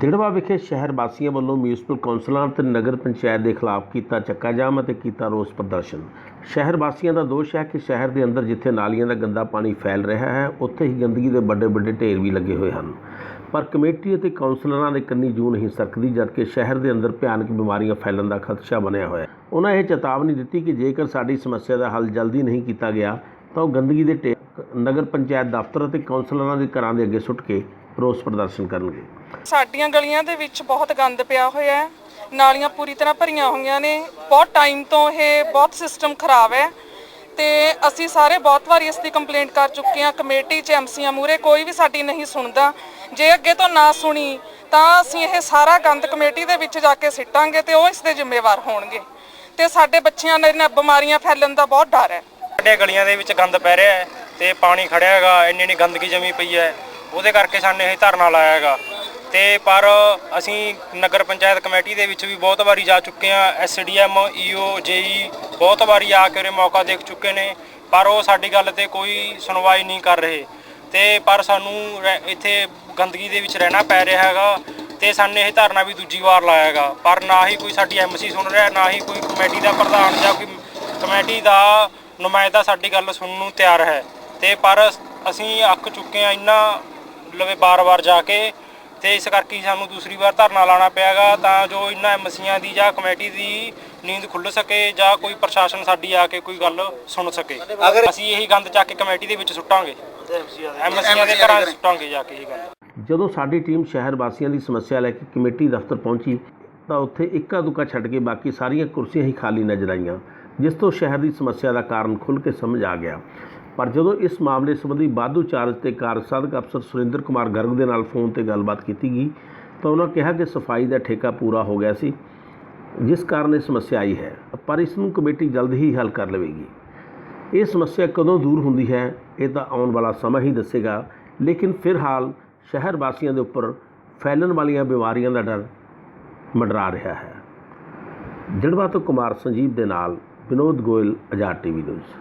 ਦਿੜਵਾ ਵਿਖੇ ਸ਼ਹਿਰ ਵਾਸੀਆਂ ਵੱਲੋਂ ਮਿਊਨਿਸਪਲ ਕੌਂਸਲਰਾਂ ਤੇ ਨਗਰ ਪੰਚਾਇਤ ਦੇ ਖਿਲਾਫ ਕੀਤਾ ਚੱਕਾ ਜਾਮ ਅਤੇ ਕੀਤਾ ਰੋਸ ਪ੍ਰਦਰਸ਼ਨ। ਸ਼ਹਿਰ ਵਾਸੀਆਂ ਦਾ ਦੋਸ਼ ਹੈ ਕਿ ਸ਼ਹਿਰ ਦੇ ਅੰਦਰ ਜਿੱਥੇ ਨਾਲੀਆਂ ਦਾ ਗੰਦਾ ਪਾਣੀ ਫੈਲ ਰਿਹਾ ਹੈ, ਉੱਥੇ ਹੀ ਗੰਦਗੀ ਦੇ ਵੱਡੇ ਵੱਡੇ ਢੇਰ ਵੀ ਲੱਗੇ ਹੋਏ ਹਨ। ਪਰ ਕਮੇਟੀ ਅਤੇ ਕੌਂਸਲਰਾਂ ਦੇ ਕੰਨੀ ਜੂ ਨਹੀਂ ਸਰਕਦੀ, ਜਦਕਿ ਸ਼ਹਿਰ ਦੇ ਅੰਦਰ ਭਿਆਨਕ ਬਿਮਾਰੀਆਂ ਫੈਲਣ ਦਾ ਖਦਸ਼ਾ ਬਣਿਆ ਹੋਇਆ ਹੈ। ਉਹਨਾਂ ਇਹ ਚੇਤਾਵਨੀ ਦਿੱਤੀ ਕਿ ਜੇਕਰ ਸਾਡੀ ਸਮੱਸਿਆ ਦਾ ਹੱਲ ਜਲਦੀ ਨਹੀਂ ਕੀਤਾ ਗਿਆ, ਤਾਂ ਉਹ ਗੰਦਗੀ ਦੇ ਢੇਰ ਨਗਰ ਪੰਚਾਇਤ ਦਫ਼ਤਰ ਅਤੇ ਕੌਂਸਲਰਾਂ ਦੇ ਘਰਾਂ ਦੇ ਅੱਗੇ ਸੁੱਟ ਕੇ ਰੋਸ ਪ੍ਰਦਰਸ਼ਨ ਕਰਨਗੇ। ਸਾਡੀਆਂ ਗਲੀਆਂ ਦੇ ਵਿੱਚ ਬਹੁਤ ਗੰਦ ਪਿਆ ਹੋਇਆ ਹੈ। ਨਾਲੀਆਂ ਪੂਰੀ ਤਰ੍ਹਾਂ ਭਰੀਆਂ ਹੋਈਆਂ ਨੇ। ਬਹੁਤ ਟਾਈਮ ਤੋਂ ਇਹ ਬਹੁਤ ਸਿਸਟਮ ਖਰਾਬ ਹੈ। ਤੇ ਅਸੀਂ ਸਾਰੇ ਬਹੁਤ ਵਾਰੀ ਇਸ ਦੀ ਕੰਪਲੇਂਟ ਕਰ ਚੁੱਕੇ ਹਾਂ। ਕਮੇਟੀ ਚ ਐਮਸੀਆਂ ਮੂਰੇ ਕੋਈ ਵੀ ਸਾਡੀ ਨਹੀਂ ਸੁਣਦਾ। ਜੇ ਅੱਗੇ ਤੋਂ ਨਾ ਸੁਣੀ ਤਾਂ ਅਸੀਂ ਇਹ ਸਾਰਾ ਗੰਦ ਕਮੇਟੀ ਦੇ ਵਿੱਚ ਜਾ ਕੇ ਸਿੱਟਾਂਗੇ ਤੇ ਉਹ ਇਸ ਦੇ ਜ਼ਿੰਮੇਵਾਰ ਹੋਣਗੇ। ਤੇ ਸਾਡੇ ਬੱਚਿਆਂ ਨੇ ਨਾ ਬਿਮਾਰੀਆਂ ਫੈਲਣ ਦਾ ਬਹੁਤ ਡਰ ਹੈ। ਸਾਡੇ ਗਲੀਆਂ ਦੇ ਵਿੱਚ ਗੰਦ ਪੈ ਰਿਹਾ ਹੈ ਤੇ ਪਾਣੀ ਖੜਿਆ ਹੈਗਾ। ਇੰਨੀ ਇੰਨੀ ਗੰਦਗੀ ਜਮੀ ਪਈ ਹੈ। ਉਹਦੇ ਕਰਕੇ ਸਾਨੂੰ ਇਹ ਧਰਨਾ ਲਾਇਆ ਹੈਗਾ। ਤੇ ਪਰ ਅਸੀਂ ਨਗਰ ਪੰਚਾਇਤ ਕਮੇਟੀ ਦੇ ਵਿੱਚ ਵੀ ਬਹੁਤ ਵਾਰੀ ਜਾ ਚੁੱਕੇ ਹਾਂ। ਐਸਡੀਐਮ ਈਓ ਜੇਈ ਬਹੁਤ ਵਾਰੀ ਆ ਕੇ ਉਰੇ ਮੌਕਾ ਦੇਖ ਚੁੱਕੇ ਨੇ। ਪਰ ਉਹ ਸਾਡੀ ਗੱਲ ਤੇ ਕੋਈ ਸੁਣਵਾਈ ਨਹੀਂ ਕਰ ਰਹੇ। ਤੇ ਪਰ ਸਾਨੂੰ ਰਹਿ- ਇੱਥੇ ਗੰਦਗੀ ਦੇ ਵਿੱਚ ਰਹਿਣਾ ਪੈ ਰਿਹਾ ਹੈਗਾ। ਤੇ ਸਾਨੂੰ ਇਹ ਧਰਨਾ ਵੀ ਦੂਜੀ ਵਾਰ ਲਾਇਆ ਹੈਗਾ। ਪਰ ਨਾ ਹੀ ਕੋਈ ਸਾਡੀ ਐਮਸੀ ਸੁਣ ਰਿਹਾ, ਨਾ ਹੀ ਕੋਈ ਕਮੇਟੀ ਦਾ ਪ੍ਰਧਾਨ ਜਾਂ ਕੋਈ ਕਮੇਟੀ ਦਾ ਨੁਮਾਇੰਦਾ ਸਾਡੀ ਗੱਲ ਸੁਣਨ ਨੂੰ ਤਿਆਰ ਹੈ। ਤੇ ਪਰ ਅਸੀਂ ਅੱਕ ਚੁੱਕੇ ਆ ਇੰਨਾ ਲਵੇ ਬਾਰ-ਬਾਰ ਜਾ ਕੇ ਤੇ ਇਸ ਕਰਕੇ ਹੀ ਸਾਨੂੰ ਦੂਸਰੀ ਵਾਰ ਧਰਨਾ ਲਾਣਾ ਪਿਆਗਾ ਤਾਂ ਜੋ ਇਹਨਾਂ ਐਮਸੀਆਂ ਦੀ ਜਾਂ ਕਮੇਟੀ ਦੀ ਨੀਂਦ ਖੁੱਲ ਸਕੇ ਜਾਂ ਕੋਈ ਪ੍ਰਸ਼ਾਸਨ ਸਾਡੀ ਆ ਕੇ ਕੋਈ ਗੱਲ ਸੁਣ ਸਕੇ। ਅਸੀਂ ਇਹੀ ਗੰਦ ਚੱਕ ਕੇ ਕਮੇਟੀ ਦੇ ਵਿੱਚ ਸੁੱਟਾਂਗੇ। ਐਮਸੀਆਂ ਦੇ ਘਰਾਂ ਸੁੱਟਾਂਗੇ ਜਾ ਕੇ ਇਹ ਗੰਦ ਜਦੋਂ ਸਾਡੀ ਟੀਮ ਸ਼ਹਿਰ ਵਾਸੀਆਂ ਦੀ ਸਮੱਸਿਆ ਲੈ ਕੇ ਕਮੇਟੀ ਦਫ਼ਤਰ ਪਹੁੰਚੀ ਤਾਂ ਉੱਥੇ ਇੱਕਾ ਦੁੱਕਾ ਛੱਡ ਕੇ ਬਾਕੀ ਸਾਰੀਆਂ ਕੁਰਸੀਆਂ ਹੀ ਖਾਲੀ ਨਜ਼ਰ ਆਈਆਂ ਜਿਸ ਤੋਂ ਸ਼ਹਿਰ ਦੀ ਸਮੱਸਿਆ ਦਾ ਕਾਰਨ ਖੁੱਲ੍ਹ ਕੇ ਸਮਝ ਆ ਗਿਆ। ਪਰ ਜਦੋਂ ਇਸ ਮਾਮਲੇ ਸੰਬੰਧੀ ਵਾਧੂ ਚਾਰਜ ਤੇ ਕਾਰਜਸਾਧਕ ਅਫਸਰ ਸੁਰਿੰਦਰ ਕੁਮਾਰ ਗਰਗ ਦੇ ਨਾਲ ਫੋਨ ਤੇ ਗੱਲਬਾਤ ਕੀਤੀ ਗਈ, ਤਾਂ ਉਹਨਾਂ ਕਿਹਾ ਕਿ ਸਫ਼ਾਈ ਦਾ ਠੇਕਾ ਪੂਰਾ ਹੋ ਗਿਆ ਸੀ, ਜਿਸ ਕਾਰਨ ਇਹ ਸਮੱਸਿਆ ਆਈ ਹੈ, ਪਰ ਇਸ ਨੂੰ ਕਮੇਟੀ ਜਲਦ ਹੀ ਹੱਲ ਕਰ ਲਵੇਗੀ। ਇਹ ਸਮੱਸਿਆ ਕਦੋਂ ਦੂਰ ਹੁੰਦੀ ਹੈ, ਇਹ ਤਾਂ ਆਉਣ ਵਾਲਾ ਸਮਾਂ ਹੀ ਦੱਸੇਗਾ, ਲੇਕਿਨ ਫਿਲਹਾਲ ਸ਼ਹਿਰ ਵਾਸੀਆਂ ਦੇ ਉੱਪਰ ਫੈਲਣ ਵਾਲੀਆਂ ਬਿਮਾਰੀਆਂ ਦਾ ਡਰ ਮੰਡਰਾ ਰਿਹਾ ਹੈ। ਜੜਵਾ ਤੋਂ ਕੁਮਾਰ ਸੰਜੀਵ ਦੇ ਨਾਲ ਵਿਨੋਦ ਗੋਇਲ ਆਜ਼ਾਦ ਟੀਵੀ ਨਿਊਜ਼।